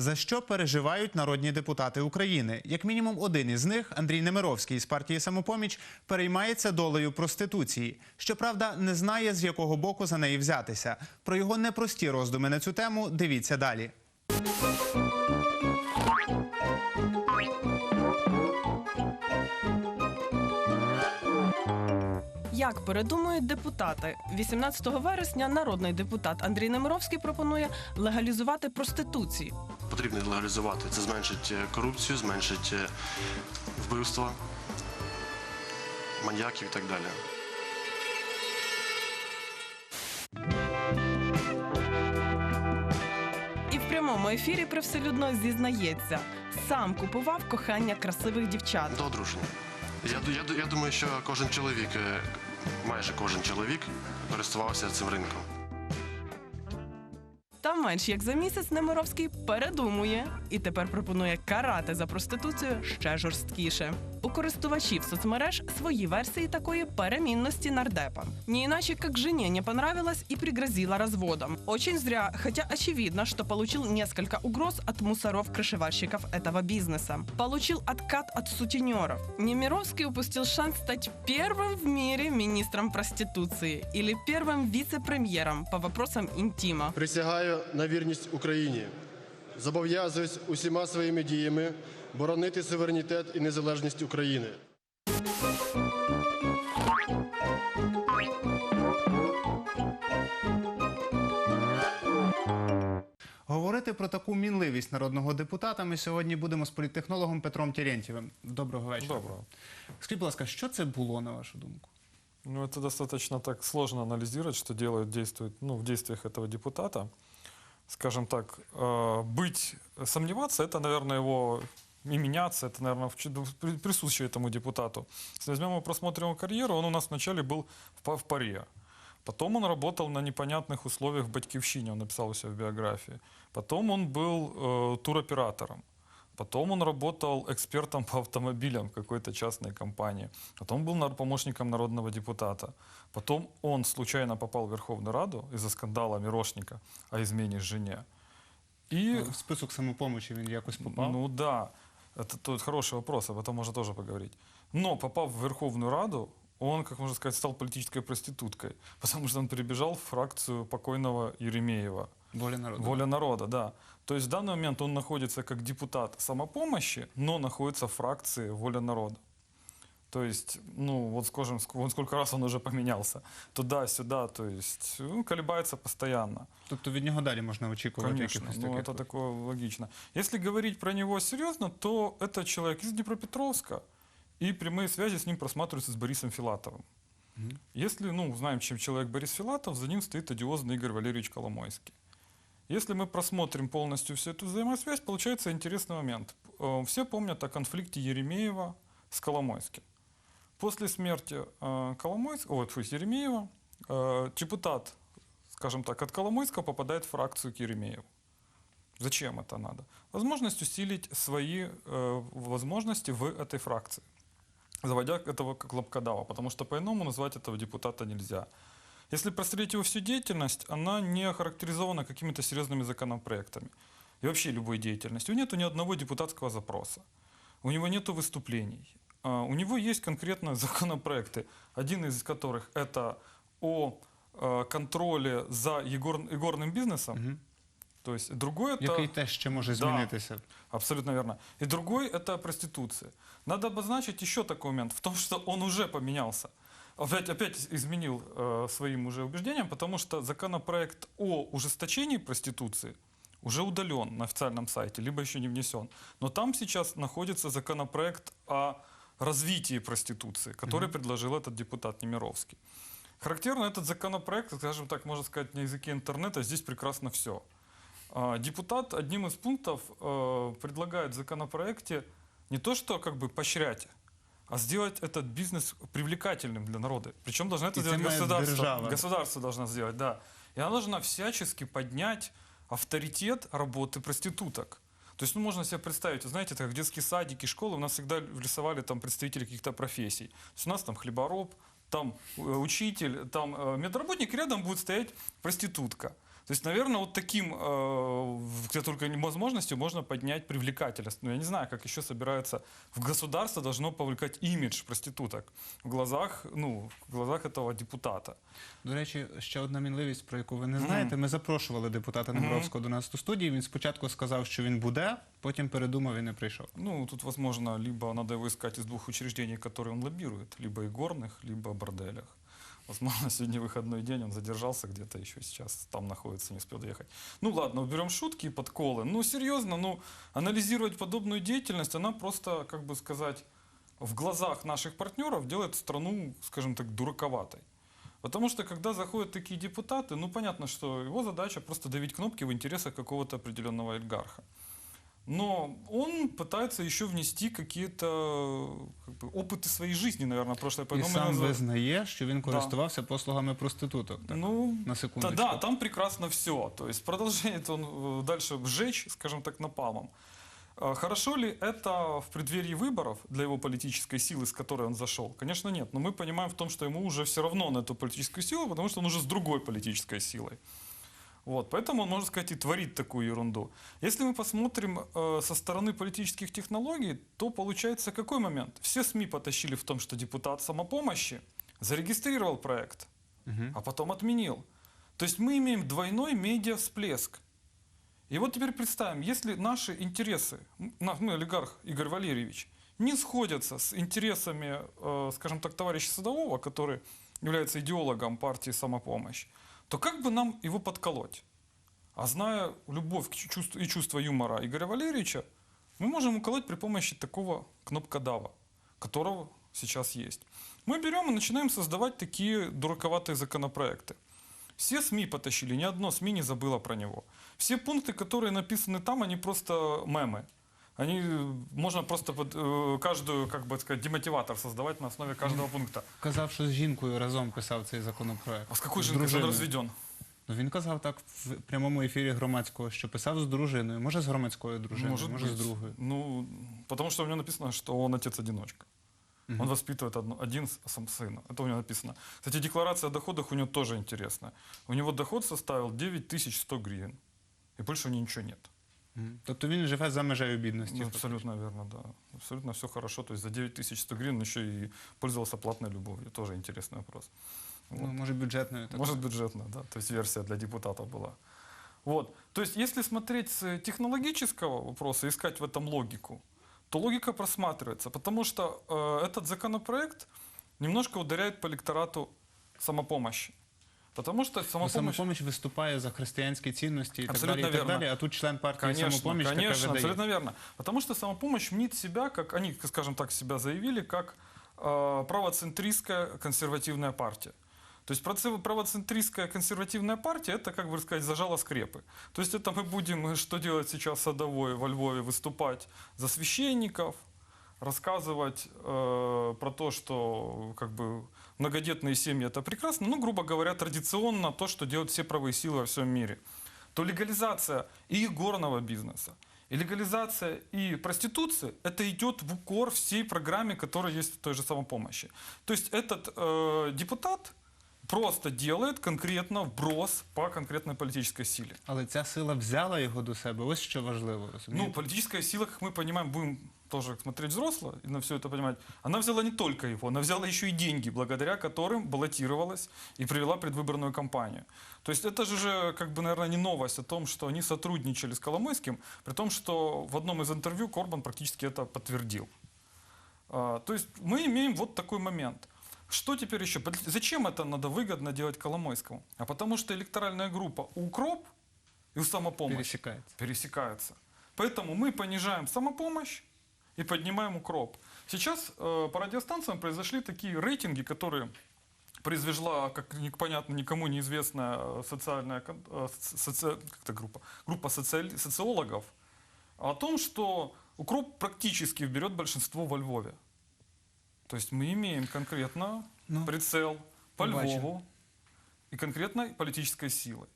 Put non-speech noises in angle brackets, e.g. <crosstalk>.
За що переживають народні депутати України? Як мінімум один із них, Андрій Немировський з партії Самопоміч, переймається долею проституції. Щоправда, не знає з якого боку за неї взятися. Про його непрості роздуми на цю тему дивіться далі. Як передумують депутати, 18 вересня народний депутат Андрій Немировський пропонує легалізувати проституцію. Потрібно легалізувати. Це зменшить е, корупцію, зменшить е, вбивства, маньяків і так далі. І в прямому ефірі привселюдно зізнається, сам купував кохання красивих дівчат. До одруження. Я, я, я думаю, що кожен чоловік, е, майже кожен чоловік користувався цим ринком. Та менш як за місяць Немировський передумує і тепер пропонує карати за проституцію ще жорсткіше. У користувачів соцмереж свої версії такої перемінності нардепа. Не иначе, как жене не понравилось и пригрозила разводом. Очень зря, хотя очевидно, что получил несколько угроз от мусоров-крышевальщиков этого бизнеса. Получил откат от сутенеров. Немировский упустил шанс стать первым в мире министром проституции или первым вице-премьером по вопросам интима. Присягаю на вірність Україні. Зобов'язуюсь усіма своїми діями боронити суверенітет і незалежність України. Говорити про таку мінливість народного депутата ми сьогодні будемо з політтехнологом Петром Терентьєвим. Доброго вечора. Доброго. Скажіть, будь ласка, що це було на вашу думку? Ну, это достаточно так сложно анализировать, что делают, действует, ну, в действиях этого депутата. Скажем так, э, быть, сомневаться, это, наверное, его и меняться, это, наверное, присуще этому депутату. Если возьмем и просмотрим его карьеру, он у нас вначале был в, па- в паре. Потом он работал на непонятных условиях в Батькивщине, он написал у себя в биографии. Потом он был э, туроператором. Потом он работал экспертом по автомобилям в какой-то частной компании. Потом был помощником народного депутата. Потом он случайно попал в Верховную Раду из-за скандала Мирошника о измене жене. И, В список самопомочі він якось попав. ну да, это тот хороший вопрос, об этом можно тоже поговорить. Но попав в Верховную Раду, он, как можно сказать, стал политической проституткой, <laughs> потому что он перебежал в фракцию покойного Еремеева. Воля народу. Воля народа, да. То есть в данный момент он находится как депутат самопомощи, но находится в фракции воля народа. То есть, ну, вот скажем, ск- вон сколько раз он уже поменялся. Туда-сюда, то есть, ну, колебается постоянно. Тобто від нього далі можна очікувати Конечно, якихось ну, таких. это такое логично. Если говорить про него серьезно, то это человек из Днепропетровска, и прямые связи с ним просматриваются с Борисом Филатовым. Если, ну, знаем, чем человек Борис Филатов, за ним стоит одиозный Игорь Валерьевич Коломойский. Если мы просмотрим полностью всю эту взаимосвязь, получается интересный момент. Э, Все помнят о конфликте Еремеева с Коломойским. После смерти э, Коломойского, ой, фу, Еремеева, э, депутат, скажем так, от Коломойского попадает в фракцию к. Зачем это надо? Возможность усилить свои э, возможности в этой фракции, заводя этого как лапкадава, потому что по-иному назвать этого депутата нельзя. Если просмотреть его всю деятельность, она не охарактеризована какими-то серьезными законопроектами. И вообще любой деятельностью. У него нет ни одного депутатского запроса. У него нет выступлений. А, У него есть конкретно <laughs> законопроекты, один из которых это о э, контроле за игор- игорным бизнесом. То есть другой это... Який теж ще може Да. змінитися. Абсолютно верно. И другой – это проституция. Надо обозначить еще такой момент, в том, что он уже поменялся. Опять, опять изменил э, своим уже убеждениям, потому что законопроект о ужесточении проституции уже удален на официальном сайте, либо еще не внесен. Но там сейчас находится законопроект о развитии проституции, который предложил этот депутат Немировский. Характерно этот законопроект, скажем так, можно сказать, на языке интернета, здесь прекрасно все. А, Депутат одним из пунктов э, предлагает в законопроекте не то, что как бы поощрять, а сделать этот бизнес привлекательным для народа. Причем должна это И сделать государство. держава. Государство должно сделать, да. И она должна всячески поднять авторитет работы проституток. То есть, ну, можно себе представить, вы знаете, это как детские садики, школы, у нас всегда рисовали там представители каких-то профессий. То есть у нас там хлебороб, там э, учитель, там э, медработник, рядом будет стоять проститутка. То есть, наверное, вот таким, э, где только возможностью можно поднять привлекательность. Но я не знаю, как еще собирается в государство должно повлекать имидж проституток в глазах, ну, в глазах этого депутата. До речі, ще одна мінливість, про яку ви не знаєте. Ми запрошували депутата Немировського до нас до студії. Він спочатку сказав, що він буде, потім передумав і не прийшов. Ну, тут, возможно, либо надо его искать из двух учреждений, которые он лоббирует, либо игорных, либо борделях. Возможно, <laughs> сегодня выходной день, он задержался где-то еще сейчас, там находится, не успел доехать. Ну ладно, уберем шутки и подколы. Ну, серьезно, ну, анализировать подобную деятельность, она просто, как бы сказать, в глазах наших партнеров делает страну, скажем так, дураковатой. Потому что, когда заходят такие депутаты, ну, понятно, что его задача просто давить кнопки в интересах какого-то определенного олигарха. Но он пытается еще внести какие-то как бы, опыты своей жизни, наверное, прошлое. І поэтому мы сам называем- визнає, що він користувався послугами проституток. Так? Ну, на та, секундочку. да, там прекрасно все. То есть продолжает он э, дальше сжечь, скажем так, напалмом. А Хорошо ли это в преддверии выборов для его политической силы, с которой он зашел? Конечно, нет. Но мы понимаем в том, что ему уже все равно на эту политическую силу, потому что он уже с другой политической силой. Вот, поэтому он, можно сказать, и творит такую ерунду. Если мы посмотрим э, со стороны политических технологий, то получается какой момент? Все СМИ потащили в том, что депутат самопомощи зарегистрировал проект, а потом отменил. То есть мы имеем двойной медиа-всплеск. И вот теперь представим, если наши интересы, м, на- ну, олигарх Игорь Валерьевич, не сходятся с интересами, э, скажем так, товарища Садового, который является идеологом партии «Самопомощь», то как бы нам его подколоть? А зная любовь и чувство юмора Игоря Валерьевича, мы можем уколоть при помощи такого кнопкодава, которого сейчас есть. Мы берем и начинаем создавать такие дураковатые законопроекты. Все СМИ потащили, ни одно СМИ не забыло про него. Все пункты, которые написаны там, они просто мемы Они, э, можно просто под, э, каждую, как бы сказать, демотиватор создавать на основе каждого пункта. Казав, що з жінкою разом писав цей законопроект. А с какой З же он дружиною. разведен? Ну, він казав так в прямому ефірі громадського, що писав з дружиною. Може, з громадською дружиною, Может може, быть. з другою. Ну, потому что у него написано, что он отец-одиночка. Он воспитывает одно, один с- сам сына. Это у него написано. Кстати, декларация о доходах у него тоже интересная. У него доход составил 9100 гривен. И больше у него ничего нет. Мгм. Тобто він живе за межею бідності. Ну, абсолютно верно, да. Абсолютно все хорошо. То есть за 9100 гривен он еще и пользовался платной любовью. Тоже интересный вопрос. Ну, може, бюджетною. Так. Может, бюджетная, да. То есть версия для депутатов была. Вот. То есть, если смотреть с технологического вопроса, искать в этом логику, то логика просматривается, потому что э, этот законопроект немножко ударяет по электорату самопомощи. Потому что Бо самопомощь... самопоміч виступає за християнські цінності і так Абсолютно далі, і так вірно. далі, а тут член партії Конечно, самопоміч таке конечно, видає. абсолютно верно. Потому что самопомощь мнит себя, как они, скажем так, себя заявили, как э, правоцентристская консервативная партия. То есть проце- правоцентристская консервативная партия это, как бы сказать, зажало скрепы. То есть это мы будем, э, что делать сейчас Садовой во Львове, выступать за священников, рассказывать э, про то, что как бы многодетные семьи это прекрасно, ну, грубо говоря, традиционно то, что делают все правые силы во всем мире. То легализация и игорного бизнеса, и легализация и проституции, это идет в укор всей программе, которая есть в той же самопомощи. То есть этот э, депутат просто делает конкретно вброс по конкретной политической силе. Але ця сила взяла його до себе. Ось що важливо. Ну, политическая сила, как мы понимаем, будем тоже смотреть взросло и на все это понимать, она взяла не только его, она взяла еще и деньги, благодаря которым баллотировалась и привела предвыборную кампанию. То есть это же, же, как бы, наверное, не новость о том, что они сотрудничали с Коломойским, при том, что в одном из интервью Корбан практически это подтвердил. А, То есть мы имеем вот такой момент. Что теперь еще? Зачем это надо выгодно делать Коломойскому? А потому что электоральная группа УКРОП и у самопомощи пересікається. пересекаются. Поэтому мы понижаем самопомощь и поднимаем укроп. Сейчас э, по радиостанциям произошли такие рейтинги, которые произвела, как непонятно никому неизвестная э, социальная э, соци- как группа, группа социали- социологов о том, что укроп практически берет большинство во Львове. То есть мы имеем конкретно Ну, прицел по побачимо. Львову и конкретной политической силой.